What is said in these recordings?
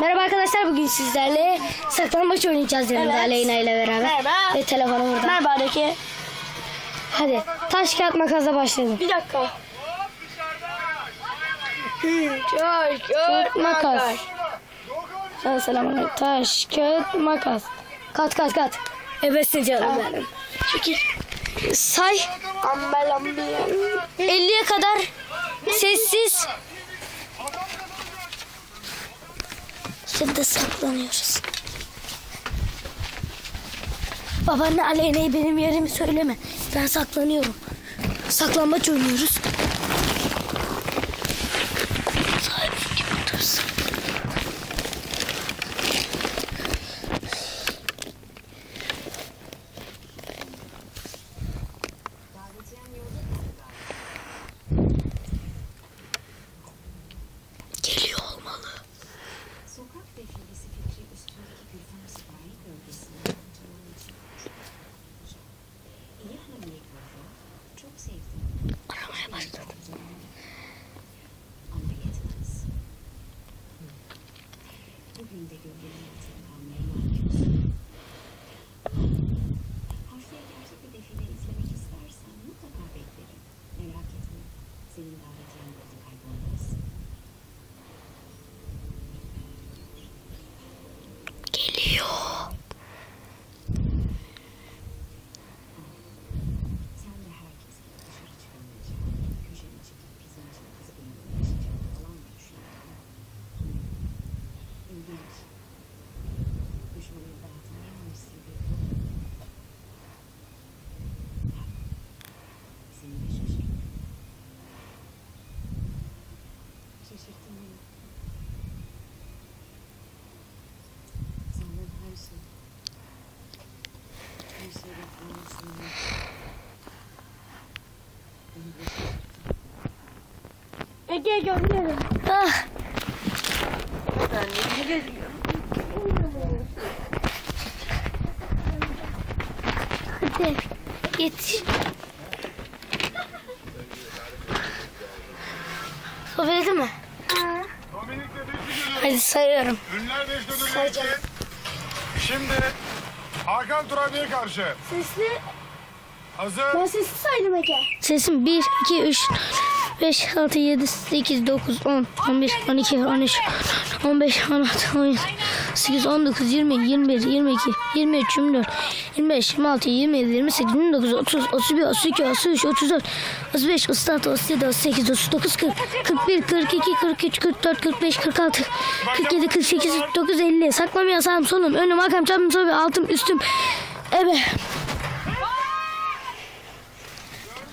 Merhaba arkadaşlar bugün sizlerle saklambaç oynayacağız yanımda Evet. Aleyna ile beraber. Merhaba. Ve telefonu burada. Merhaba Deki. Hadi taş kağıt makasla başlayalım. Bir dakika. Çok Kağıt makas. Sana selam Taş kağıt makas. Kat kat kat. Ebesin canım benim. Çekil. Say Ambel ambel. 50'ye kadar sessiz. Şimdi saklanıyoruz. Babaanne Aleyna'ya benim yerimi söyleme. Ben saklanıyorum. Saklambaç oynuyoruz. Bugün de gölgenin altında kalmaya Beni de şaşırttın. Ege gönderirim. Ah. Hadi yetiş. Sohbet mi? Hadi sayıyorum. Beşiktaş'ın için. Şimdi Hakan Turabi'ye karşı. Sesli. Hazır. Ben sesli saydım Ege. Sesim 1, 2, 3, 5, 6, 7, 8, 9, 10, 11, 12, 13, 15, 16, 17, 18, 19, 20, 21, 22, 23, 24, 25, 26, 27, 28, 29, 30, 31, 32, 33, 34, 35, 36, 37, 38, 39, 40, 41, 42, 43, 44, 45, 46, 47, 48, 49, 50. Saklamaya sağım solum, önüm, arkam, çapım, sobe, altım, üstüm. Ebe.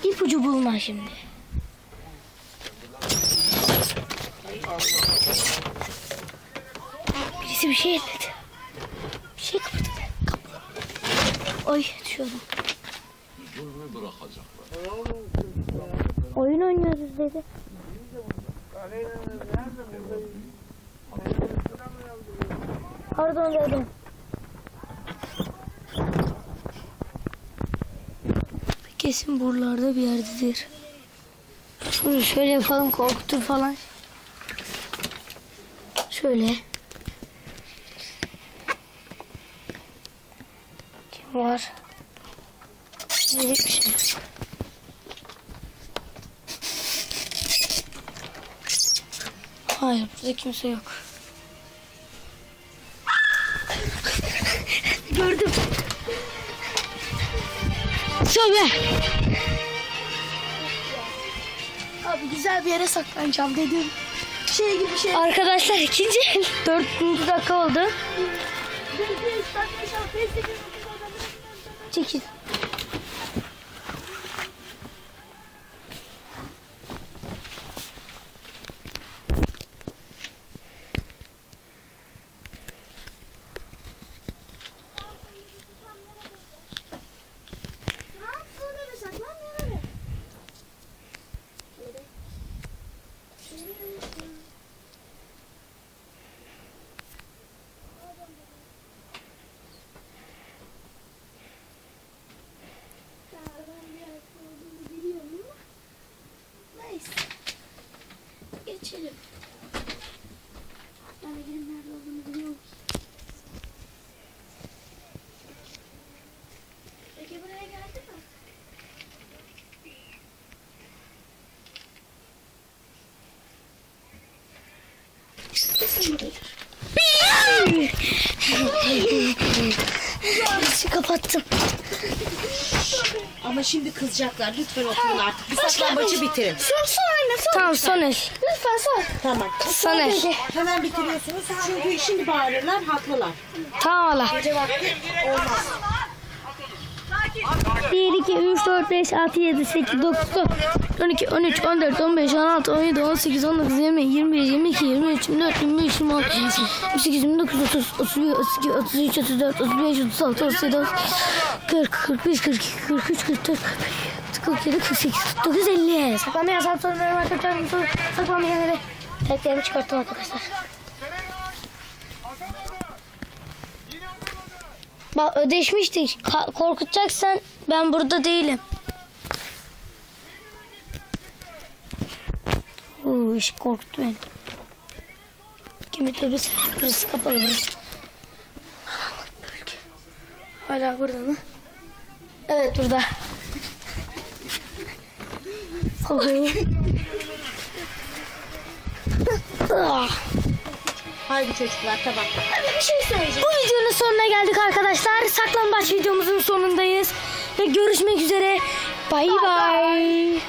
İpucu bulma şimdi. Birisi bir şey elledi. Bir şey. Kapı. Oy düşüyordum. Oyun oynuyoruz dedi. Pardon dedim. Kesin buralarda bir yerdedir. Şunu şöyle yapalım korkutur falan. Şöyle. Kim var? Böyle bir şey. Hayır burada kimse yok. Sobe. Abi güzel bir yere saklanacağım dedim. Şey gibi şey. Arkadaşlar ikinci el. Dördüncü dakika oldu. Çekil. gidelim. Ben de gidip nerede olduğunu biliyorum. Peki buraya geldi mi? Sesi kapattım. Ama şimdi kızacaklar. Lütfen oturun artık. Bir saklambaçı bitirin. Sus son. Tamam son el. Lütfen son. Tamam. Son el. Hemen bitiriyorsunuz. Çünkü şimdi bağırırlar. Haklılar. Tamam hala. Gece vakti olmaz. 1, 2, 3, 4, 5, 6, 7, 8, 9, 10, 12, 13, 14, 15, 16, 17, 18, 19, 20, 21, 22, 23, 24, 25, 26, 28, 29, 30, 31, 32, 33, 34, 35, 36, 37, 40, 41, 42, 43, 44, 47, 48, 49, 50. Saklanmaya saat benim arkadaşlar. Saklanmaya nereye? Teklerimi çıkarttım arkadaşlar. Bak ödeşmiştik. Ka- korkutacaksan ben burada değilim. Uuu iş korkuttu beni. Kimi tövbesi. Burası kapalı burası. Hala burada mı? Evet burada. Oy. Ah. Haydi çocuklar tamam. Bir şey söyleyeceğim. Bu videonun sonuna geldik arkadaşlar. Saklambaç videomuzun sonundayız. Ve görüşmek üzere. Bay bay.